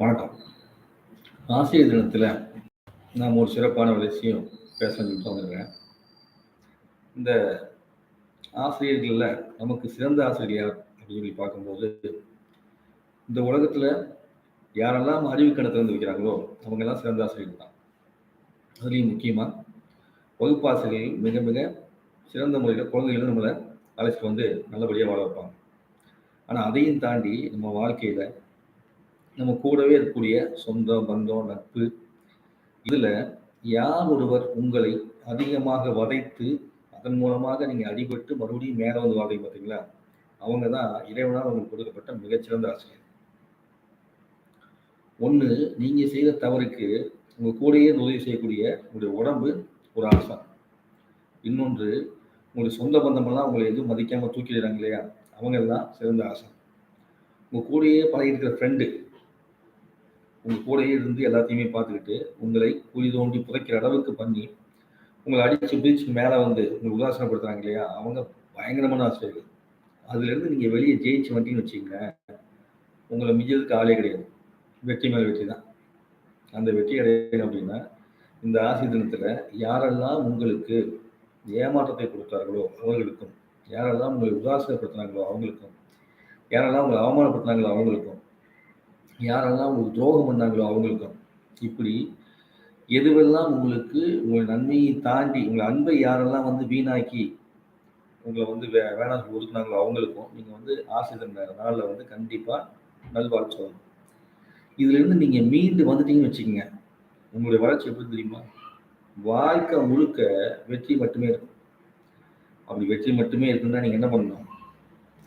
வணக்கம். ஆசிரியர் தினத்தில் நாம் ஒரு சிறப்பான ஒரு விஷயம் பேசணும்னு வந்திருக்கேன். இந்த ஆசிரியர்களில் நமக்கு சிறந்த ஆசிரியர் யார் அப்படின்னு சொல்லி பார்க்கும்போது இந்த உலகத்தில் யாரெல்லாம் அறிவு கணத்தில் திறந்து வைக்கிறாங்களோ அவங்கெல்லாம் சிறந்த ஆசிரியர்கள் தான். அதுலேயும் முக்கியமாக வகுப்பாசிரியர்கள் மிக மிக சிறந்த முறையில் குழந்தைகளும் நம்மளை அழைச்சிட்டு வந்து நல்லபடியாக வாழ வைப்பாங்க. ஆனால் அதையும் தாண்டி நம்ம வாழ்க்கையில் நம்ம கூடவே இருக்கக்கூடிய சொந்தம் பந்தம் நட்பு இதில் யார் ஒருவர் உங்களை அதிகமாக வதைத்து அதன் மூலமாக நீங்கள் அடிபட்டு மறுபடியும் மேலே வந்து வாதை பார்த்தீங்களா அவங்க தான் இறைவனால் உங்களுக்கு கொடுக்கப்பட்ட மிகச்சிறந்த ஆசிரியர். ஒன்று நீங்கள் செய்த தவறுக்கு உங்கள் கூடயே உதவி செய்யக்கூடிய உங்களுடைய உடம்பு ஒரு ஆசை இன்னொன்று உங்களுடைய சொந்த பந்தமெல்லாம் உங்களை எதுவும் மதிக்காமல் தூக்கிடுறாங்க இல்லையா? அவங்க தான் சிறந்த ஆசை உங்கள் கூடயே பழகிருக்கிற ஃப்ரெண்டு உங்கள் கூடயே இருந்து எல்லாத்தையுமே பார்த்துக்கிட்டு உங்களை குழி தோண்டி புதைக்கிற அளவுக்கு பண்ணி உங்களை அடித்து பிடிச்சி மேலே வந்து உங்களை உதாசனப்படுத்துறாங்க இல்லையா? அவங்க பயங்கரமான ஆசிரியர்கள். அதுலேருந்து நீங்கள் வெளியே ஜெயிச்சு வந்துட்டீங்கன்னு வச்சுக்கோங்க உங்களை மிஞ்சதுக்கு ஆளே கிடையாது. வெற்றி மேல் வெற்றி தான். அந்த வெற்றி அடையணும் அப்படின்னா இந்த ஆசி தினத்தில் யாரெல்லாம் உங்களுக்கு ஏமாற்றத்தை கொடுத்தார்களோ அவர்களுக்கும் யாரெல்லாம் உங்களை உதாசனப்படுத்தினாங்களோ அவங்களுக்கும் யாரெல்லாம் உங்களை அவமானப்படுத்தினாங்களோ அவங்களுக்கும் யாரெல்லாம் உங்களுக்கு துரோகம் பண்ணாங்களோ அவங்களுக்கும். இப்படி எதுவெல்லாம் உங்களுக்கு உங்கள் நன்மையை தாண்டி உங்கள் அன்பை யாரெல்லாம் வந்து வீணாக்கி உங்களை வந்து வே வேணாம் சொல்லி ஒதுக்குனாங்களோ அவங்களுக்கும் நீங்கள் வந்து ஆசிரியர் நாளில் வந்து கண்டிப்பாக நல்வாழ்வு சொல்லணும். இதுலேருந்து நீங்கள் மீண்டு வந்துட்டீங்கன்னு வச்சுக்கோங்க. உங்களுடைய வளர்ச்சி எப்படி தெரியுமா? வாழ்க்கை முழுக்க வெற்றி மட்டுமே இருக்கும். அப்படி வெற்றி மட்டுமே இருக்குன்னா நீங்கள் என்ன பண்ணணும்?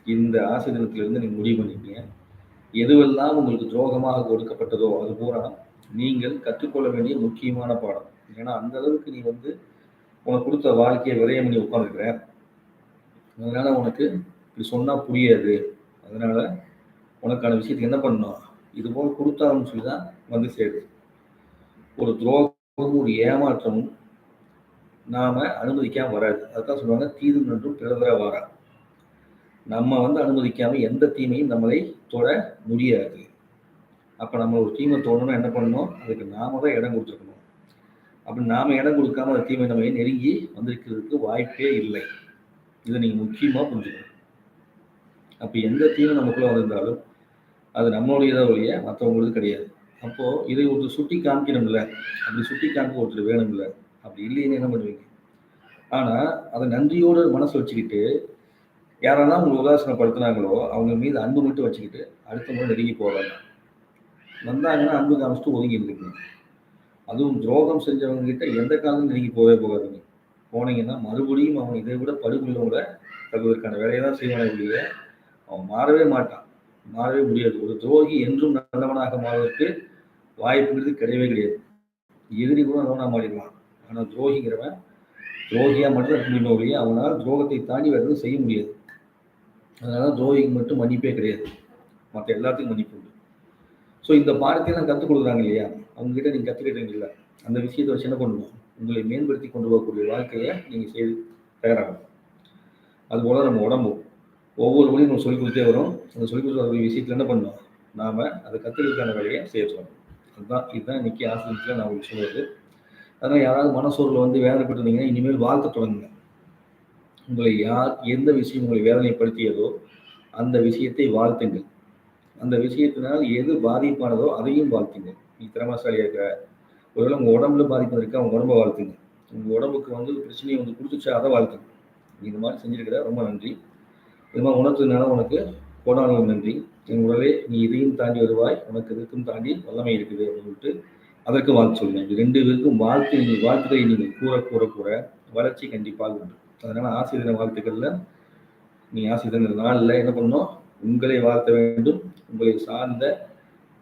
இந்த ஆசிரியத்திலிருந்து நீங்கள் முடிவு பண்ணிட்டீங்க எதுவெல்லாம் உங்களுக்கு துரோகமாக கொடுக்கப்பட்டதோ அது பூரா நீங்கள் கற்றுக்கொள்ள வேண்டிய முக்கியமான பாடம். ஏன்னா அந்த அளவுக்கு நீ வந்து உனக்கு கொடுத்த வாழ்க்கையை விரையம் பண்ணி உட்காந்துருக்கிற அதனால உனக்கு இப்படி சொன்னால் புரியாது. அதனால உனக்கான விஷயத்துக்கு என்ன பண்ணணும்? இது போல் கொடுத்தாலும் சொல்லி தான் வந்து சேருது ஒரு துரோகமும் ஒரு ஏமாற்றமும் நாம அனுமதிக்காம வராது. அதுதான் சொல்லுவாங்க தீது நன்றும் பிறதர வாரா. நம்ம வந்து அனுமதிக்காமல் எந்த தீமையும் நம்மளை தொட முடியாது. அப்ப நம்ம ஒரு தீமை தோணும்னா என்ன பண்ணணும்? அதுக்கு நாம தான் இடம் கொடுத்துருக்கணும். அப்படி நாம இடம் கொடுக்காம அந்த தீமை நம்ம நெருங்கி வந்திருக்கிறதுக்கு வாய்ப்பே இல்லை. இதை நீங்க முக்கியமா புரிஞ்சுக்கணும். அப்ப எந்த தீமை நமக்குள்ள வந்திருந்தாலும் அது நம்மளுடையதா ஒழிய மற்றவங்களுக்கு கிடையாது. அப்போ இதை ஒருத்தர் சுட்டி காமிக்கணும்ல. அப்படி சுட்டி காமிக்க ஒருத்தர் வேணும்ல. அப்படி இல்லைன்னு என்ன பண்ணுவீங்க? ஆனா அதை நன்றியோடு மனசு வச்சுக்கிட்டு யாரெல்லாம் உங்களை உதாசனப்படுத்தினாங்களோ அவங்க மீது அன்பு மட்டும் வச்சுக்கிட்டு அடுத்த முறை நெருங்கி போகிறாங்க வந்தாங்கன்னா அன்பு காமிச்சிட்டு ஒதுங்கி இருந்துக்கணும் அதுவும் துரோகம் செஞ்சவங்க கிட்ட எந்த காலம் நெருங்கி போகவே போகாதுங்க. போனீங்கன்னா மறுபடியும் அவன் இதை விட படுகொள்ளவங்கள தகுவதற்கான வேலையை தான் செய்வானே ஒழிய அவன் மாறவே மாட்டான். மாறவே முடியாது. ஒரு துரோகி என்றும் நல்லவனாக மாறுவதற்கு வாய்ப்புங்கிறது கிடையவே கிடையாது. எதிரி கூட நல்லவனாக மாறிடுவான் ஆனால் துரோகிங்கிறவன் துரோகியாக மட்டும் இருக்க முடியும் ஒழிய அவனால் துரோகத்தை தாண்டி வேறு எதுவும் செய்ய முடியாது. அதனால துரோகிக்கு மட்டும் மன்னிப்பே கிடையாது. மற்ற எல்லாத்துக்கும் மன்னிப்பு உண்டு. ஸோ இந்த பாடத்தையும் கற்றுக் கொடுக்குறாங்க இல்லையா? அவங்ககிட்ட நீங்கள் கற்றுக்கிட்டீங்க இல்லை அந்த விஷயத்தை வச்சு என்ன பண்ணணும் உங்களை மேம்படுத்தி கொண்டு போகக்கூடிய வாழ்க்கையை நீங்கள் செய்து தயாராகணும். அதுபோல் நம்ம உடம்பும். ஒவ்வொரு மொழியும் நம்ம சொல்லிக் கொடுத்தே வரும். அந்த சொல்லிக் கொடுத்த விஷயத்தில் என்ன பண்ணணும் நாம் அதை கற்றுக்கிறதுக்கான வேலையை செய்ய சொல்லணும் அதுதான் இதுதான் இன்றைக்கி ஆசிரியத்தில் நான் உங்களுக்கு சொல்லுவது அதனால் யாராவது மனசோர்வில் வந்து வேதனைப்பட்டிருந்தீங்கன்னா இனிமேல் வாழ்த்த தொடங்குங்க. உங்களை யார் எந்த விஷயம் உங்களை வேதனைப்படுத்தியதோ அந்த விஷயத்தை வாழ்த்துங்கள். அந்த விஷயத்தினால் எது பாதிப்பானதோ அதையும் வாழ்த்துங்க நீ திறமசாலியாக இருக்கிற ஒருவேளை உங்கள் உடம்புல பாதிப்பு இருக்கா அவங்க உடம்பை வாழ்த்துங்க உங்கள் உடம்புக்கு வந்து பிரச்சனையை வந்து கொடுத்துச்சா அதை வாழ்த்துங்க நீ இந்த மாதிரி செஞ்சிருக்கிற ரொம்ப நன்றி. இது மாதிரி உணர்த்ததுனால உனக்கு கோடான நன்றி. என் உடலே நீ இதையும் தாண்டி வருவாய் உனக்கு இதுக்கும் தாண்டி வல்லமை இருக்குது அப்படின்னு சொல்லிட்டு அதற்கு வாழ்த்து சொல்லுங்கள். இது ரெண்டு பேருக்கும் வாழ்த்து நீங்கள் வாழ்த்துக்களை நீங்கள் கூற கூற கூற வளர்ச்சி கண்டிப்பாக உண்டு. அதனால தின வாழ்த்துக்கள்ல நீ ஆசிரியர் நாளில் என்ன பண்ணோம் உங்களை வாழ்த்த வேண்டும். உங்களை சார்ந்த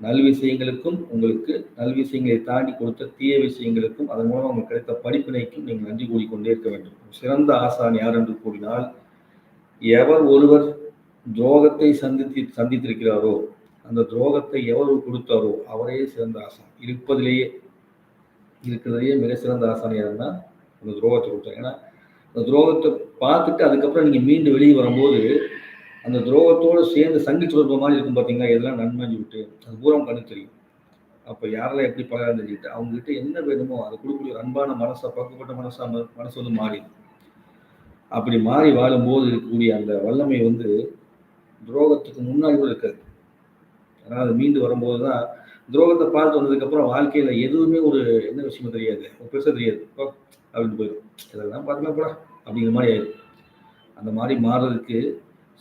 நல் விஷயங்களுக்கும் உங்களுக்கு நல் விஷயங்களை தாண்டி கொடுத்த தீய விஷயங்களுக்கும் அதன் மூலம் உங்களுக்கு கிடைத்த படிப்பினைக்கும் நீங்கள் நன்றி கூறிக்கொண்டே இருக்க வேண்டும். சிறந்த ஆசான் யார் என்று கூறினால் எவர் ஒருவர் துரோகத்தை சந்தித்து சந்தித்திருக்கிறாரோ அந்த துரோகத்தை எவர் கொடுத்தாரோ அவரே சிறந்த ஆசான். இருப்பதிலேயே இருக்கிறதுலேயே மிக சிறந்த ஆசான் யாருன்னா அந்த துரோகத்தை கொடுத்தார். ஏன்னா அந்த துரோகத்தை பார்த்துட்டு அதுக்கப்புறம் நீங்கள் மீண்டு வெளியே வரும்போது அந்த துரோகத்தோடு சேர்ந்து சங்கி தொடர்பு மாதிரி இருக்கும் பார்த்தீங்களா இதெல்லாம் நன்மைஞ்சு விட்டு அது பூரம் கண்ணு தெரியும். அப்போ யாரெல்லாம் எப்படி பழகிறான்னு தெரிஞ்சுட்டு அவங்ககிட்ட என்ன வேணுமோ அதை கொடுக்கக்கூடிய ஒரு அன்பான மனசை பக்குவப்பட்ட மனசாக ம- மனசு வந்து மாறி. அப்படி மாறி வாழும்போது இருக்கக்கூடிய அந்த வல்லமை வந்து துரோகத்துக்கு முன்னாடி கூட இருக்காது. ஆனால் அது மீண்டு வரும்போது தான் துரோகத்தை பார்த்து வந்ததுக்கப்புறம் வாழ்க்கையில் எதுவுமே ஒரு என்ன விஷயமும் தெரியாது. ஒரு பெருசாக தெரியாது. இப்போ அப்படின்னு போயிடும். இதெல்லாம் பார்க்கலாம் கூட அப்படிங்கிற மாதிரி ஆயிடும். அந்த மாதிரி மாறுறதுக்கு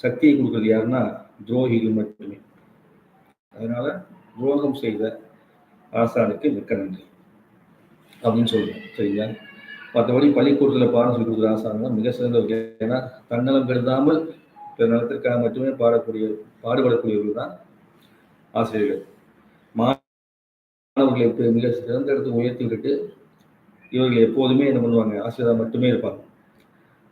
சக்தியை கொடுக்குறது யாருன்னா துரோகிகள் மட்டுமே. அதனால் துரோகம் செய்த ஆசானுக்கு மிக்க நன்றி. அப்படின்னு சொல்லுவேன் சரிங்களா? மற்றபடி பள்ளிக்கூடத்தில் பாடம் சொல்லி கொடுக்குற ஆசான் தான் மிக சிறந்த ஏன்னா தன்னலம் கருதாமல் பிற நலத்திற்காக மட்டுமே பாடக்கூடிய பாடுபடக்கூடியவர்கள் தான் ஆசிரியர்கள். மாணவர்களை மிக சிறந்த இடத்துக்கு உயர்த்தி விட்டு இவர்கள் எப்போதுமே என்ன பண்ணுவாங்க? ஆசிரியராக மட்டுமே இருப்பாங்க.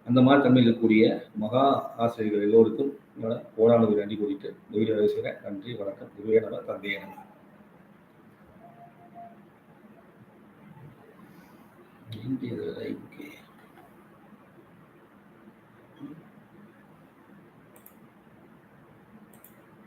அந்த மாதிரி தன்மையில் இருக்கக்கூடிய மகா ஆசிரியர்கள் எல்லோருக்கும் என்னோட கோடானது நன்றி கூறிட்டு இந்த வீடியோ செய்கிறேன் நன்றி வணக்கம். இதுவே நம்ம தந்தையே நம்ம இந்திய